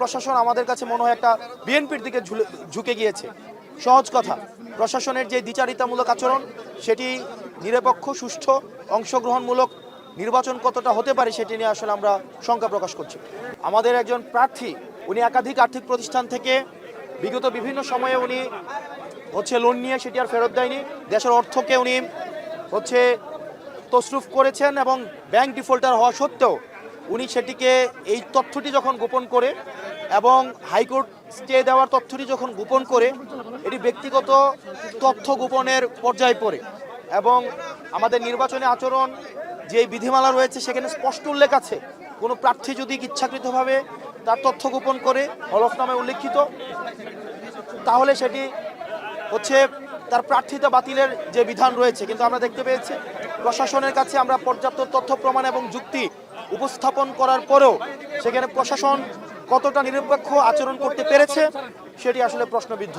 প্রশাসন আমাদের কাছে মনে হয় একটা বিএনপির দিকে ঝুঁকে গিয়েছে। সহজ কথা, প্রশাসনের যে দ্বিচারিতামূলক আচরণ, সেটি নিরপেক্ষ, সুষ্ঠু, অংশগ্রহণমূলক নির্বাচন কতটা হতে পারে সেটি নিয়ে আসলে আমরা শঙ্কা প্রকাশ করছি। আমাদের একজন প্রার্থী, উনি একাধিক আর্থিক প্রতিষ্ঠান থেকে বিগত বিভিন্ন সময়ে উনি হচ্ছে লোন নিয়ে সেটি আর ফেরত দেয়নি। দেশের অর্থকে উনি হচ্ছে তসরুফ করেছেন এবং ব্যাংক ডিফল্টার হওয়া সত্ত্বেও উনি সেটিকে এই তথ্যটি যখন গোপন করে এবং হাইকোর্ট স্টে দেওয়ার তথ্যটি যখন গোপন করে, এটি ব্যক্তিগত তথ্য গোপনের পর্যায়ে পড়ে এবং আমাদের নির্বাচনী আচরণ যে বিধিমালা রয়েছে সেখানে স্পষ্ট উল্লেখ আছে। কোনো প্রার্থী যদি ইচ্ছাকৃতভাবে তার তথ্য গোপন করে হলফনামে উল্লেখিত, তাহলে সেটি হচ্ছে তার প্রার্থিতা বাতিলের যে বিধান রয়েছে। কিন্তু আমরা দেখতে পেয়েছি প্রশাসনের কাছে আমরা পর্যাপ্ত তথ্য, প্রমাণ এবং যুক্তি উপস্থাপন করার পরেও সেখানে প্রশাসন কতটা নিরপেক্ষ আচরণ করতে পেরেছে, সেটি আসলে প্রশ্নবিদ্ধ।